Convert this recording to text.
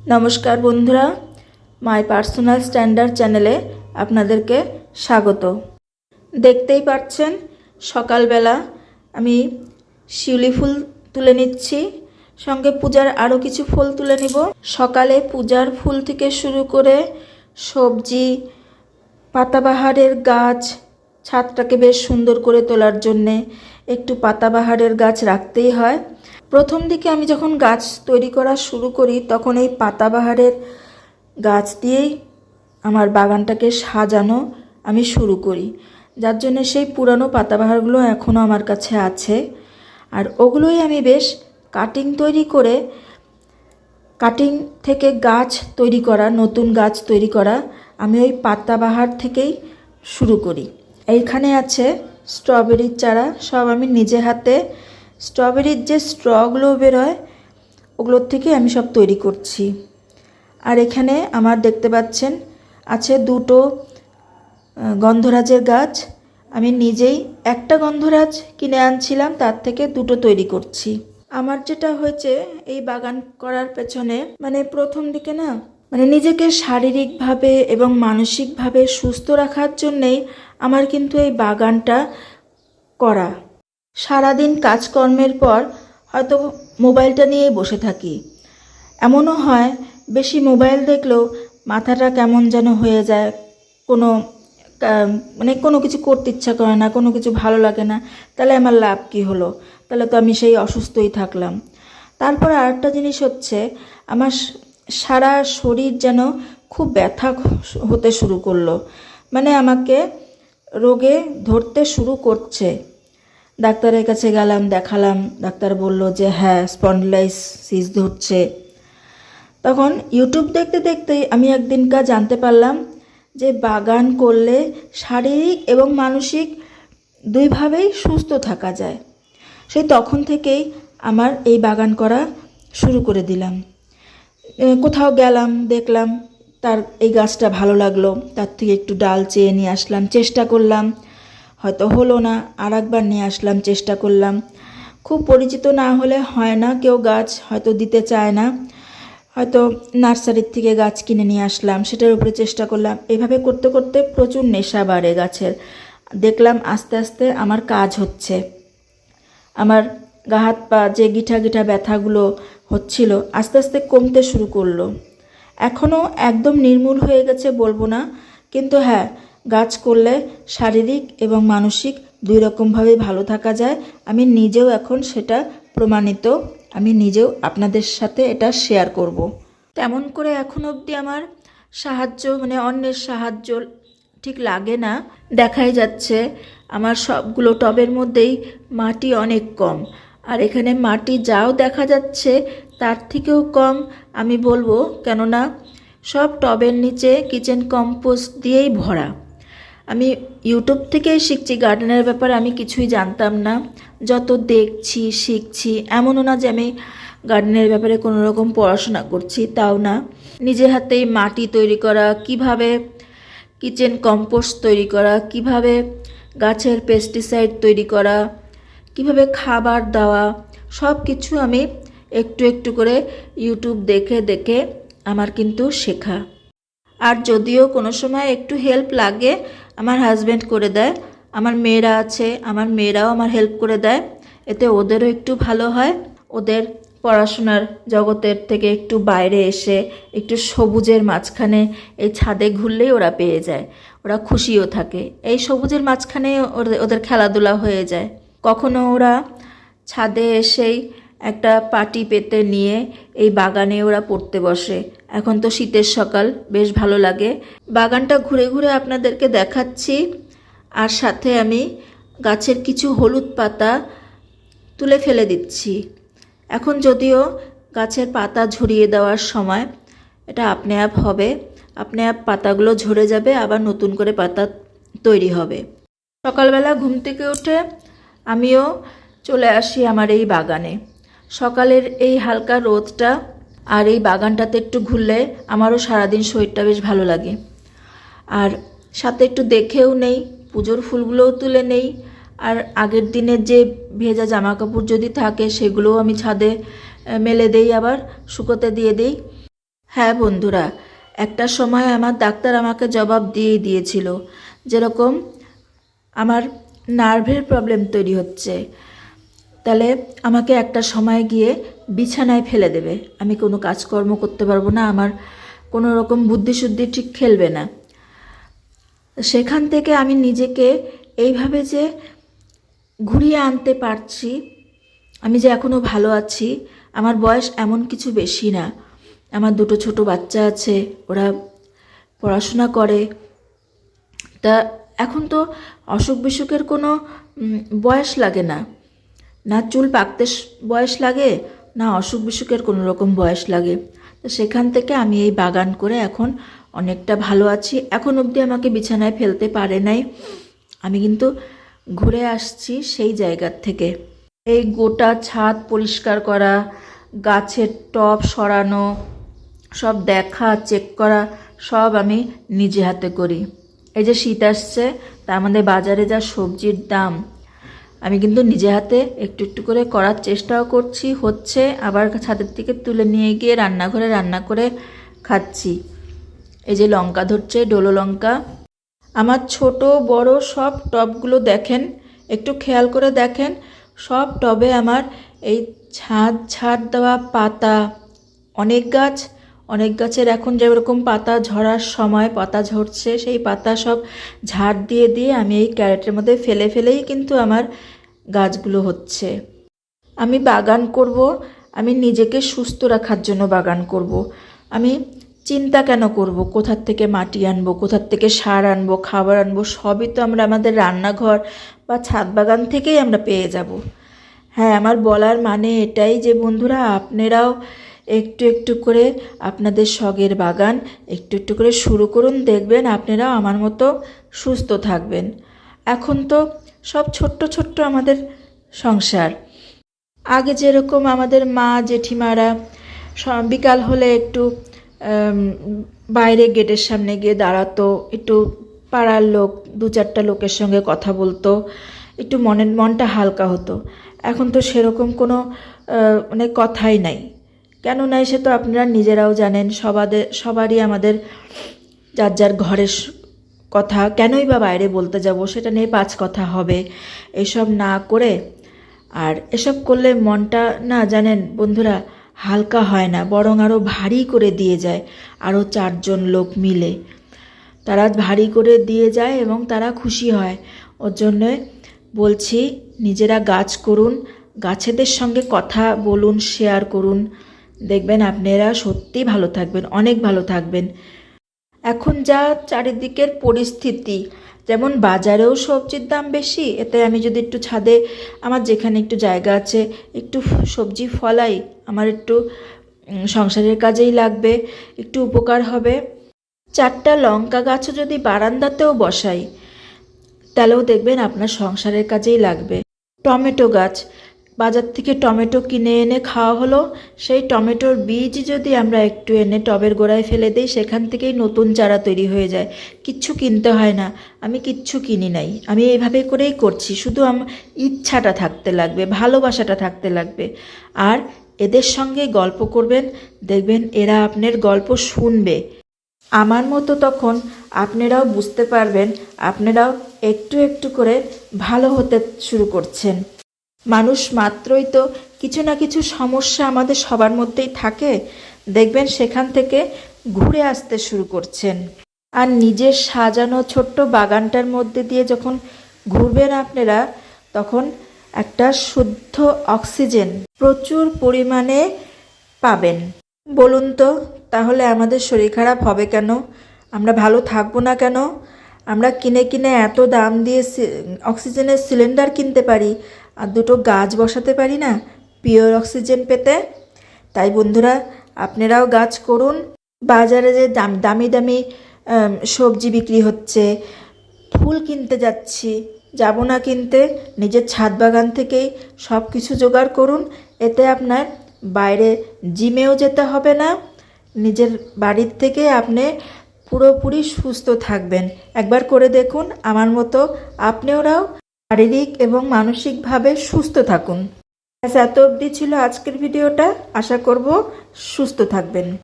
নমস্কার বন্ধুরা, my personal standard চ্যানেলে আপনাদেরকে স্বাগত। দেখতেই পাচ্ছেন, সকালবেলা আমি শিউলি ফুল তুলে নিচ্ছি, সঙ্গে পূজার আরও কিছু ফুল তুলে নিব। সকালে পূজার ফুল থেকে শুরু করে সবজি, পাতাবাহারের গাছ, ছাদটাকে বেশ সুন্দর করে তোলার জন্যে একটু পাতাবাহারের গাছ রাখতেই হয়। প্রথম দিকে আমি যখন গাছ তৈরি করা শুরু করি, তখন এই পাতাবাহারের গাছ দিয়েই আমার বাগানটাকে সাজানো আমি শুরু করি। যার জন্য সেই পুরানো পাতাবাহারগুলো এখনও আমার কাছে আছে। আর ওগুলোই আমি বেশ কাটিং তৈরি করে কাটিং থেকে গাছ তৈরি করা, নতুন গাছ তৈরি করা আমি ওই পাতাবাহার থেকেই শুরু করি। এইখানে আছে স্ট্রবেরির চারা, সব আমি নিজে হাতে স্ট্রবেরির যে স্ট্রগুলো বেরোয়, ওগুলোর থেকে আমি সব তৈরি করছি। আর এখানে আমার দেখতে পাচ্ছেন, আছে দুটো গন্ধরাজের গাছ। আমি নিজেই একটা গন্ধরাজ কিনে আনছিলাম, তার থেকে দুটো তৈরি করছি। আমার যেটা হয়েছে, এই বাগান করার পেছনে মানে প্রথম দিকে না মানে নিজেকে শারীরিকভাবে এবং মানসিকভাবে সুস্থ রাখার জন্যেই আমার কিন্তু এই বাগানটা করা। সারাদিন কাজকর্মের পর হয়তো মোবাইলটা নিয়েই বসে থাকি। এমনও হয়, বেশি মোবাইল দেখলেও মাথাটা কেমন যেন হয়ে যায়, কোনো মানে কোনো কিছু করতে ইচ্ছা করে না, কোনো কিছু ভালো লাগে না, তাহলে আমার লাভ কী হলো? তাহলে তো আমি সেই অসুস্থই থাকলাম। তারপর আরেকটা জিনিস হচ্ছে, আমার সারা শরীর যেন খুব ব্যথা হতে শুরু করল। মানে আমাকে রোগে ধরতে শুরু করছে। ডাক্তারের কাছে গেলাম, দেখালাম। ডাক্তার বলল যে হ্যাঁ স্পন্ডলাইসিস ধরছে। তখন ইউটিউব দেখতে দেখতেই আমি একদিনকার জানতে পারলাম যে, বাগান করলে শারীরিক এবং মানসিক দুইভাবেই সুস্থ থাকা যায়। সেই তখন থেকেই আমার এই বাগান করা শুরু করে দিলাম। কোথাও গেলাম, দেখলাম, তার এই গাছটা ভালো লাগল, তার থেকে একটু ডাল চেয়ে নিয়ে আসলাম, চেষ্টা করলাম। হয়তো হলো না আর একবার নিয়ে আসলাম, চেষ্টা করলাম। খুব পরিচিত না হলে হয় না কেউ গাছ হয়তো দিতে চায় না। হয়তো নার্সারির থেকে গাছ কিনে নিয়ে আসলাম, সেটার উপরে চেষ্টা করলাম। এভাবে করতে করতে প্রচুর নেশা বাড়ে গাছের। দেখলাম আস্তে আস্তে আমার কাজ হচ্ছে। আমার গা হাত পা যে গিঠা গিঠা ব্যথাগুলো হচ্ছিল, আস্তে আস্তে কমতে শুরু করল। এখনও একদম নির্মূল হয়ে গেছে বলব না, কিন্তু হ্যাঁ গাছ করলে শারীরিক এবং মানসিক দুই রকমভাবে ভালো থাকা যায়। আমি নিজেও এখন সেটা প্রমাণিত। আমি নিজেও আপনাদের সাথে এটা শেয়ার করব। তেমন করে এখন অবধি আমার সাহায্য মানে অন্যের সাহায্য ঠিক লাগে না। দেখাই যাচ্ছে, আমার সবগুলো টবের মধ্যেই মাটি অনেক কম। আর এখানে মাটি যাও দেখা যাচ্ছে, তার থেকেও কম আমি বলব। কেননা সব টবের নিচে কিচেন কম্পোস্ট দিয়েই ভরা। আমি ইউটিউব থেকেই শিখছি গার্ডেনের ব্যাপারে আমি কিছুই জানতাম না। যত দেখছি, শিখছি, এমনও না যে আমি গার্ডেনের ব্যাপারে কোনো রকম পড়াশোনা করছি, তাও না। নিজে হাতেই মাটি তৈরি করা, কীভাবে কিচেন কম্পোস্ট তৈরি করা, কীভাবে গাছের পেস্টিসাইড তৈরি করা, কীভাবে খাবার দেওয়া সব কিছু আমি একটু একটু করে ইউটিউব দেখে দেখে আমার কিন্তু শেখা। আর যদিও কোনো সময় একটু হেল্প লাগে আমার হাজব্যান্ড করে দেয়, আমার মেয়েরা আছে, আমার মেয়েরাও আমার হেল্প করে দেয়। এতে ওদেরও একটু ভালো হয়, ওদের পড়াশোনার জগতের থেকে একটু বাইরে এসে একটু সবুজের মাঝখানে এই ছাদে ঘুরলেই ওরা পেয়ে যায়, ওরা খুশিও থাকে। এই সবুজের মাঝখানে ওদের ওদের খেলাধুলা হয়ে যায়। কখনো ওরা ছাদে এসেই একটা পাটি পেতে নিয়ে এই বাগানে ওরা পড়তে বসে। এখন তো শীতের সকাল, বেশ ভালো লাগে। বাগানটা ঘুরে ঘুরে আপনাদেরকে দেখাচ্ছি। আর সাথে আমি গাছের কিছু হলুদ পাতা তুলে ফেলে দিচ্ছি। এখন যদিও গাছের পাতা ঝরিয়ে দেওয়ার সময় এটা আপনি আপ হবে, আপনি আপ পাতাগুলো ঝরে যাবে, আবার নতুন করে পাতা তৈরি হবে। সকালবেলা ঘুম থেকে উঠে আমিও চলে আসি আমার এই বাগানে। সকালের এই হালকা রোদটা আর এই বাগানটাতে একটু ঘুরলে আমারও সারাদিন শরীরটা বেশ ভালো লাগে। আর সাথে একটু দেখেও নেই, পুজোর ফুলগুলোও তুলে নেই। আর আগের দিনের যে ভেজা জামা কাপড় যদি থাকে সেগুলোও আমি ছাদে মেলে দেই আবার, শুকোতে দিয়ে দিই। হ্যাঁ বন্ধুরা, একটা সময় আমার ডাক্তার আমাকে জবাব দিয়ে দিয়েছিল, যেরকম আমার নার্ভের প্রবলেম তৈরি হচ্ছে। তাহলে আমাকে একটা সময় গিয়ে বিছানায় ফেলে দেবে। আমি কোনো কাজকর্ম করতে পারব না, আমার কোনো রকম বুদ্ধিশুদ্ধি ঠিক খেলবে না। সেখান থেকে আমি নিজেকে এইভাবে যে ঘুরিয়ে আনতে পারছি, আমি যে এখনও ভালো আছি, আমার বয়স এমন কিছু বেশি না। আমার দুটো ছোট বাচ্চা আছে, ওরা পড়াশোনা করে। তা এখন তো অসুখ বিসুখের কোনো বয়স লাগে না। না চুল পাকতে বয়স লাগে, না অসুখ বিসুখের কোনো রকম বয়স লাগে। তো সেখান থেকে আমি এই বাগান করে এখন অনেকটা ভালো আছি। এখন অবধি আমাকে বিছানায় ফেলতে পারে নাই। আমি কিন্তু ঘুরে আসছি সেই জায়গার থেকে। এই গোটা ছাদ পরিষ্কার করা, গাছের টব সরানো, সব দেখা, চেক করা, সব আমি নিজে হাতে করি। এই যে শীত আসছে, তা আমাদের বাজারে যা সবজির দাম আমি কিন্তু নিজে হাতে একটু একটু করে করার চেষ্টাও করছি, হচ্ছে আবার ছাদের থেকে তুলে নিয়ে গিয়ে রান্নাঘরে রান্না করে খাচ্ছি। এই যে লঙ্কা ধরছে, ডোলো লঙ্কা। আমার ছোট, বড় সব টবগুলো দেখেন, একটু খেয়াল করে দেখেন। সব টবে আমার এই ছাদ ছাদ দেওয়া পাতা, অনেক গাছ। অনেক গাছের এখন যেরকম পাতা ঝরার সময় পাতা ঝরছে, সেই পাতা সব ঝাড় দিয়ে দিয়ে আমি এই ক্যারেটের মধ্যে ফেলে ফেলেই কিন্তু আমার গাছগুলো হচ্ছে। আমি বাগান করব, আমি নিজেকে সুস্থ রাখার জন্য বাগান করব। আমি চিন্তা কেন করব? কোথার থেকে মাটি আনব? কোথার থেকে সার আনব? খাবার আনব? সবই তো আমরা আমাদের রান্নাঘর বা ছাদ বাগান থেকেই আমরা পেয়ে যাব। হ্যাঁ আমার বলার মানে এটাই যে বন্ধুরা, আপনারাও একটু একটু করে আপনাদের শখের বাগান একটু একটু করে শুরু করুন, দেখবেন আপনারাও আমার মতো সুস্থ থাকবেন। এখন তো সব ছোট্ট ছোট্ট আমাদের সংসার। আগে যেরকম আমাদের মা, জেঠিমারা বিকাল হলে একটু বাইরে গেটের সামনে গিয়ে দাঁড়াতো, একটু পাড়ার লোক, দু চারটা লোকের সঙ্গে কথা বলতো, একটু মনের মনটা হালকা হতো। এখন তো সেরকম কোনো মানে কথাই নাই। কেন নাই সে তো আপনারা নিজেরাও জানেন সবাদের সবারই আমাদের যার যার ঘরের কথা, কেনই বা বাইরে বলতে যাব, সেটা নিয়ে পাঁচ কথা হবে। এসব না করে, আর এসব করলে মনটা, না জানেন বন্ধুরা, হালকা হয় না, বরং আরও ভারী করে দিয়ে যায় আরও চারজন লোক মিলে। তারা ভারী করে দিয়ে যায় এবং তারা খুশি হয়। ওর জন্যে বলছি, নিজেরা গাছ করুন, গাছেদের সঙ্গে কথা বলুন শেয়ার করুন। দেখবেন আপনারা সত্যি ভালো থাকবেন, অনেক ভালো থাকবেন। এখন যা চারিদিকের পরিস্থিতি, যেমন বাজারেও সবজির দাম বেশি, এতে আমি যদি একটু ছাদে আমার যেখানে একটু জায়গা আছে, একটু সবজি ফলাই, আমার একটু সংসারের কাজেই লাগবে, একটু উপকার হবে। চারটা লঙ্কা গাছও যদি বারান্দাতেও বসাই, তাহলেও দেখবেন আপনার সংসারের কাজেই লাগবে। টমেটো গাছ বাজার থেকে টমেটো কিনে এনে খাওয়া হলো। সেই টমেটোর বীজ যদি আমরা একটু এনে টবের গোড়ায় ফেলে দিই, সেখান থেকেই নতুন চারা তৈরি হয়ে যায়। কিচ্ছু কিনতে হয় না। আমি কিচ্ছু কিনি নাই। আমি এইভাবে করেই করছি। শুধু আমার ইচ্ছাটা থাকতে লাগবে, ভালোবাসাটা থাকতে লাগবে। আর এদের সঙ্গে গল্প করবেন। দেখবেন এরা আপনার গল্প শুনবে। আমার মতো তখন আপনারাও বুঝতে পারবেন, আপনারাও একটু একটু করে ভালো হতে শুরু করছেন। মানুষ মাত্রই তো কিছু না কিছু সমস্যা আমাদের সবার মধ্যেই থাকে। দেখবেন সেখান থেকে ঘুরে আসতে শুরু করছেন। আর নিজের সাজানো ছোট্ট বাগানটার মধ্যে দিয়ে যখন ঘুরবেন আপনারা, তখন একটা শুদ্ধ অক্সিজেন প্রচুর পরিমাণে পাবেন। বলুন তো, তাহলে আমাদের শরীর খারাপ হবে কেন? আমরা ভালো থাকব না কেন? আমরা কিনে কিনে এত দাম দিয়ে অক্সিজেনের সিলিন্ডার কিনতে পারি, আর দুটো গাছ বসাতে পারি না, পিওর অক্সিজেন পেতে? তাই বন্ধুরা, আপনারাও গাছ করুন। বাজারে যে দাম দামি দামি সবজি বিক্রি হচ্ছে, ফুল কিনতে যাচ্ছি, যাব না কিনতে, নিজের ছাদ বাগান থেকেই সব কিছু জোগাড় করুন, এতে আপনার বাইরে জিমেও যেতে হবে না, নিজের বাড়ির থেকে আপনি পুরোপুরি সুস্থ থাকবেন। একবার করে দেখুন, আমার মতো আপনিওরাও শারীরিক এবং মানসিকভাবে সুস্থ থাকুন। এত অবধি ছিল আজকের ভিডিওটা। আশা করব সুস্থ থাকবেন।